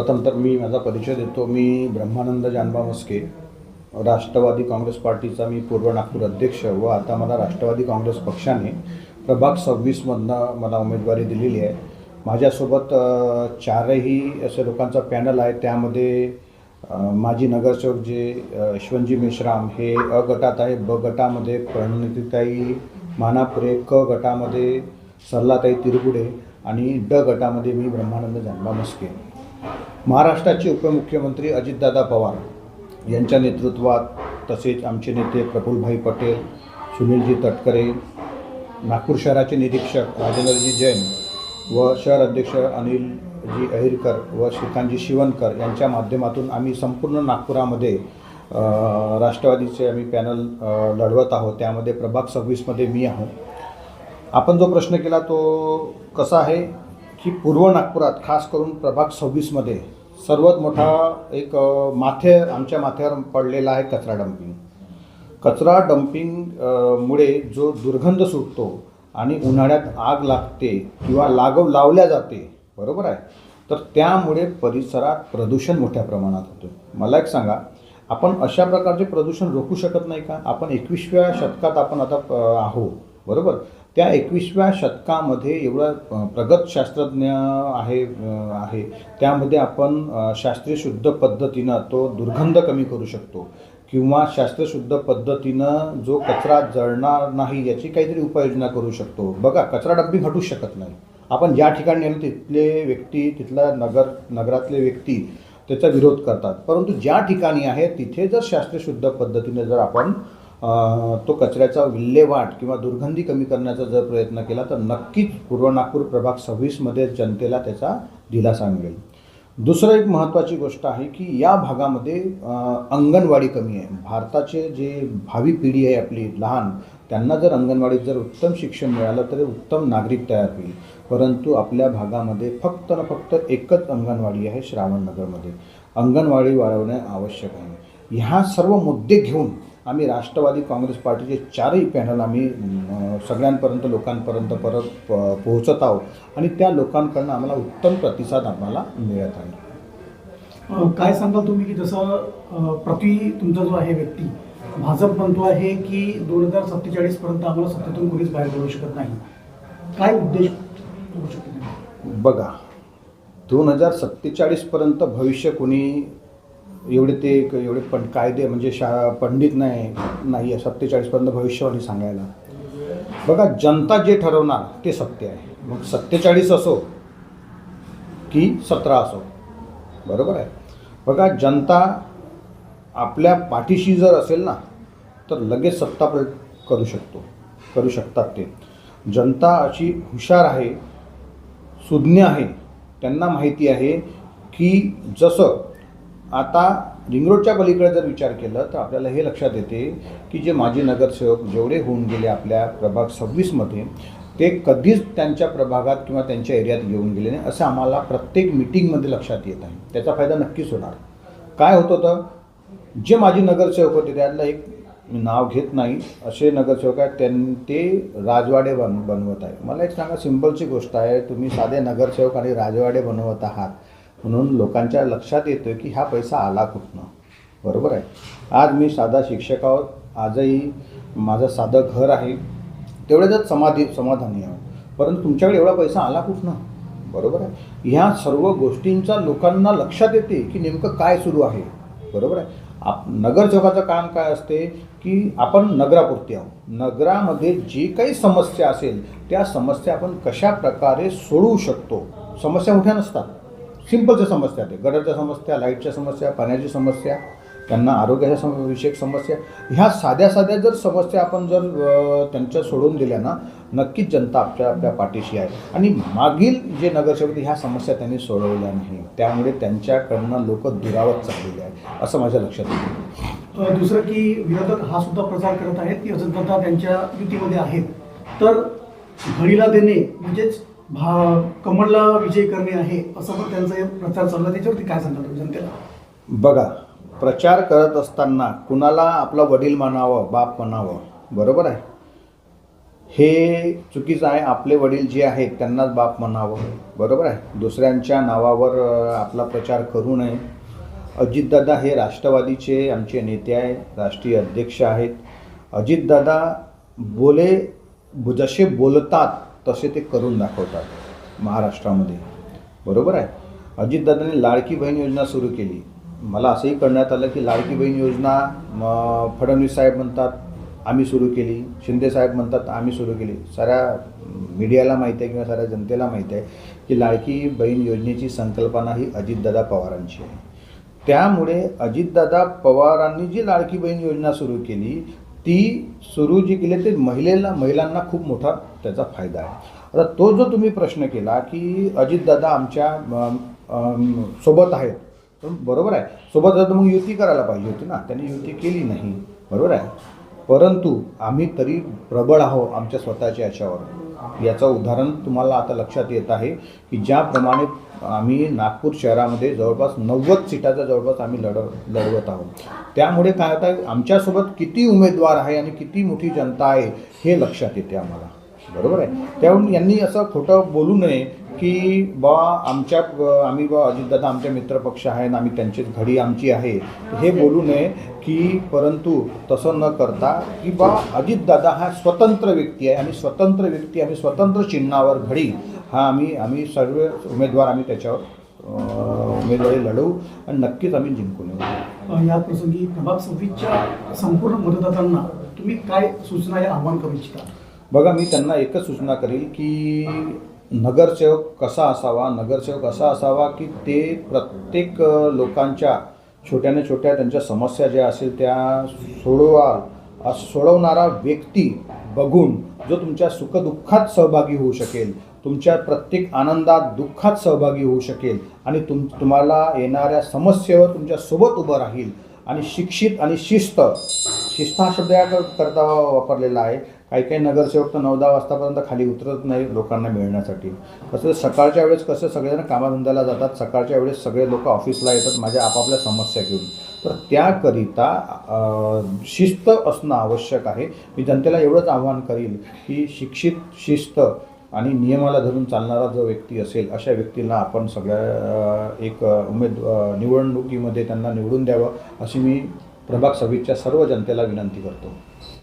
प्रथम तर मी माझा परिचय देतो. मी ब्रह्मानंद जानबा मस्के राष्ट्रवादी काँग्रेस पार्टीचा मी पूर्व नागपूर अध्यक्ष व आता मला राष्ट्रवादी काँग्रेस पक्षाने प्रभाग सव्वीसमधनं मला उमेदवारी दिलेली आहे. माझ्यासोबत चारही असे लोकांचा पॅनल आहे. त्यामध्ये माजी नगरसेवक जे अ, यशवंतजी मेश्राम हे अ गटात आहे. ब गटामध्ये प्रणितीताई मानापुरे क गटामध्ये सरलाताई तिरगुडे आणि ड गटामध्ये मी ब्रह्मानंद जानबा मस्के महाराष्ट्राचे उपमुख्यमंत्री अजितदादा पवार यांच्या नेतृत्वात तसेच आमचे नेते प्रफुलभाई पटेल सुनीलजी तटकरे नागपूर शहराचे निरीक्षक राजेंद्रजी जैन व शहर अध्यक्ष अनिलजी अहिरकर व श्रीकांतजी शिवनकर यांच्या माध्यमातून आम्ही संपूर्ण नागपुरामध्ये राष्ट्रवादीचे आम्ही पॅनल लढवत आहोत. त्यामध्ये प्रभाग सव्वीसमध्ये मी आहो. आपण जो प्रश्न केला तो कसा आहे? की पूर्व नागपुरात खास करून प्रभाग सव्वीसमध्ये सर्वात मोठा एक माथे आमच्या माथ्यावर पडलेला आहे कचरा डम्पिंग कचरा डम्पिंग मुळे जो दुर्गंध सुटतो आणि उन्हाळ्यात आग लागते किंवा लागव लावल्या जाते बरोबर आहे? तर त्यामुळे परिसरात प्रदूषण मोठ्या प्रमाणात होतं. मला एक सांगा आपण अशा प्रकारचे प्रदूषण रोखू शकत नाही का? आपण एकविसव्या शतकात आपण आता अ, आहो बरोबर? त्या एकविसव्या शतकामध्ये एवढं प्रगत शास्त्रज्ञ आहे आहे. त्यामध्ये आपण शास्त्रीय शुद्ध पद्धतीनं तो दुर्गंध कमी करू शकतो किंवा शास्त्रशुद्ध पद्धतीनं जो कचरा जळणार नाही याची काहीतरी उपाययोजना करू शकतो. बघा कचरा डब्बी घटू शकत नाही. आपण ज्या ठिकाणी नेलो तिथले व्यक्ती तिथला नगर नगरातले व्यक्ती त्याचा विरोध करतात. परंतु ज्या ठिकाणी आहे तिथे जर शास्त्रशुद्ध पद्धतीने जर आपण तो कचऱ्याचा विल्हेवाट किंवा दुर्गंधी कमी करण्याचा जर प्रयत्न केला तर नक्कीच पूर्व नागपूर प्रभाग सव्वीसमध्ये जनतेला त्याचा दिलासा मिळेल. दुसरं एक महत्त्वाची गोष्ट आहे की या भागामध्ये अंगणवाडी कमी आहे. भारताचे जे भावी पिढी आहे आपली लहान त्यांना जर अंगणवाडीत जर उत्तम शिक्षण मिळालं तर उत्तम नागरिक तयार होईल. परंतु आपल्या भागामध्ये फक्त ना फक्त एकच अंगणवाडी आहे श्रावणनगरमध्ये अंगणवाडी वाढवणे आवश्यक आहे. ह्या सर्व मुद्दे घेऊन आम्ही राष्ट्रवादी काँग्रेस पार्टीचे चारही पॅनल आम्ही सगळ्यांपर्यंत लोकांपर्यंत परत प- पोहोचत आहोत. आणि त्या लोकांकडनं आम्हाला उत्तम प्रतिसाद आम्हाला मिळत आहे. काय सांगाल तुम्ही की जसं प्रति तुमचा जो आहे व्यक्ती भाजप म्हणतो आहे की दोन हजार सत्तेचाळीस पर्यंत आम्हाला सत्तेतून कोणीच बाहेर पडू शकत नाही. काय उद्देश होऊ शकतो बघा दोन हजार सत्तेचाळीसपर्यंत भविष्य कोणी एवढे ते एवढे पण कायदे म्हणजे शा पंडित नाही नाही आहे सत्तेचाळीसपर्यंत भविष्यवाणी सांगायला. बघा जनता जे ठरवणार ते सत्य आहे. मग सत्तेचाळीस असो की सतरा असो बरोबर आहे. बघा जनता आपल्या पाठीशी जर असेल ना तर लगेच सत्ता पलट करू शकतो करू शकतात ते. जनता अशी हुशार आहे सुज्ञ आहे त्यांना माहिती आहे की जसं आता रिंगरोडच्या पलीकडे जर विचार केला तर आपल्याला हे लक्षात येते की जे माजी नगरसेवक जेवढे होऊन गेले आपल्या प्रभाग सव्वीसमध्ये ते कधीच त्यांच्या प्रभागात किंवा त्यांच्या एरियात येऊन गेले नाही असं आम्हाला प्रत्येक मिटिंगमध्ये लक्षात येत आहे. त्याचा फायदा नक्कीच होणार. काय होत होतं? जे माजी नगरसेवक होते त्यातलं एक नाव घेत नाही असे नगरसेवक आहेत त्यां ते राजवाडे बन बनवत आहे मला एक सांगा सिम्पलची गोष्ट आहे तुम्ही साधे नगरसेवक आणि राजवाडे बनवत आहात. म्हणून लोकांच्या लक्षात येतं की हा पैसा आला कुठनं? बरोबर आहे. आज मी साधा शिक्षक आहोत. आजही माझं साधं घर आहे. तेवढ्याच समाधी समाधानी आहोत. परंतु तुमच्याकडे एवढा पैसा आला कुठनं? बरोबर आहे. ह्या सर्व गोष्टींचा लोकांना लक्षात येते की नेमकं काय सुरू आहे. बरोबर आहे. आप नगरसेवकाचं काम काय असते की आपण नगरापुरती आहोत. नगरामध्ये जी काही समस्या असेल त्या समस्या आपण कशा प्रकारे सोडवू शकतो? समस्या मोठ्या नसतात. सिंपलच्या समस्या ते. गटरच्या समस्या लाईटच्या समस्या पाण्याची समस्या त्यांना आरोग्याच्या सम विषयक समस्या. ह्या साध्या साध्या जर समस्या आपण जर त्यांच्या सोडून दिल्या ना नक्कीच जनता आपल्या आपल्या पाठीशी आहे. आणि मागील जे नगरसेवक ह्या समस्या त्यांनी सोडवल्या नाही त्यामुळे त्यांच्याकडनं लोक दुरावत चाललेले आहेत असं माझ्या लक्षात येतं. दुसरं की विरोधक हा सुद्धा प्रचार करत आहेत की अजितदादा त्यांच्या युतीमध्ये आहेत. तर घडीला देणे म्हणजेच भा कमळला विजय करणे आहे असं पण त्यांचा एक प्रचार चालला. त्याच्यावरती काय सांगणार तुम्ही जनतेला? बघा प्रचार करत असताना कुणाला आपला वडील म्हणावं बाप म्हणावं बरोबर आहे? हे चुकीचं आहे. आपले वडील जे आहेत त्यांनाच बाप म्हणावं बरोबर आहे? दुसऱ्यांच्या नावावर आपला प्रचार करू नये. अजितदादा हे राष्ट्रवादीचे आमचे नेते आहे राष्ट्रीय अध्यक्ष आहेत. अजितदादा बोले जसे बोलतात तसे ते करून दाखवतात महाराष्ट्रामध्ये. बरोबर आहे? अजितदादांनी लाडकी बहीण योजना सुरू केली. मला असंही कळण्यात आलं की लाडकी बहीण योजना फडणवीस साहेब म्हणतात आम्ही सुरू केली. शिंदे साहेब म्हणतात आम्ही सुरू केली. साऱ्या मीडियाला माहिती आहे किंवा साऱ्या जनतेला माहिती आहे की लाडकी बहीण योजनेची संकल्पना ही अजितदादा पवारांची आहे. त्यामुळे अजितदादा पवारांनी जी लाडकी बहीण योजना सुरू केली ती सुरू जी केली ते महिलेला महिलांना खूप मोठा त्याचा फायदा आहे. आता तो जो तुम्ही प्रश्न केला की अजितदादा आमच्यासोबत आहेत तर बरोबर आहे. सोबत दादा मग युती करायला पाहिजे होती ना. त्यांनी युती केली नाही. बरोबर आहे. परंतु आम्ही तरी प्रबळ आहोत आमच्या स्वतःच्या याच्यावर. याचं उदाहरण तुम्हाला आता लक्षात येत आहे की ज्याप्रमाणे आम्ही नागपूर शहरामध्ये जवळपास नव्वद सीटाचा जवळपास आम्ही लढ लढवत आहोत. त्यामुळे काय होतं आमच्यासोबत किती उमेदवार आहे आणि किती मोठी जनता आहे हे लक्षात येते आम्हाला. बरोबर आहे? त्यावरून यांनी असं खोटं बोलू नये की बा आमच्या आम्ही बा अजितदादा आमच्या मित्रपक्ष आहे आणि आम्ही त्यांची घडी आमची आहे हे बोलू नये की परंतु तसं न करता की बा अजितदादा हा स्वतंत्र व्यक्ती आहे आणि स्वतंत्र व्यक्ती आम्ही स्वतंत्र चिन्हावर घडी हा आम्ही आम्ही सर्व उमेदवार आम्ही त्याच्यावर उमेदवारी लढवू आणि नक्कीच आम्ही जिंकून येऊ या प्रसंगी प्रभाग सव्वीसच्या संपूर्ण मतदारांना तुम्ही काय सूचना या आव्हान करू इच्छिता? बघा मी त्यांना एकच सूचना करेल की नगरसेवक कसा असावा नगरसेवक असा असावा की ते प्रत्येक लोकांच्या छोट्याने छोट्या त्यांच्या समस्या ज्या असेल त्या सोडवा सोडवणारा व्यक्ती बघून जो तुमच्या सुखदुःखात सहभागी होऊ शकेल तुमच्या प्रत्येक आनंदात दुःखात सहभागी होऊ शकेल आणि तुम तुम्हाला येणाऱ्या समस्येवर तुमच्यासोबत उभं राहील. आणि शिक्षित आणि शिस्त शिस्त हा शब्द या करता वापरलेला आहे. काही काही नगरसेवक तर नऊ दहा वाजतापर्यंत खाली उतरत नाही लोकांना मिळण्यासाठी. तसं सकाळच्या वेळेस कसं सगळेजण कामाधंद्याला जातात सकाळच्या वेळेस सगळे लोक ऑफिसला येतात माझ्या आपापल्या समस्या घेऊन. तर त्याकरिता शिस्त असणं आवश्यक आहे. मी जनतेला एवढंच आव्हान करील की शिक्षित शिस्त आणि नियमाला धरून चालणारा जो व्यक्ती असेल अशा व्यक्तीला आपण सगळ्या एक उमेद निवडणुकीमध्ये त्यांना निवडून द्यावं अशी मी प्रभाग सभेच्या सर्व जनतेला विनंती करतो.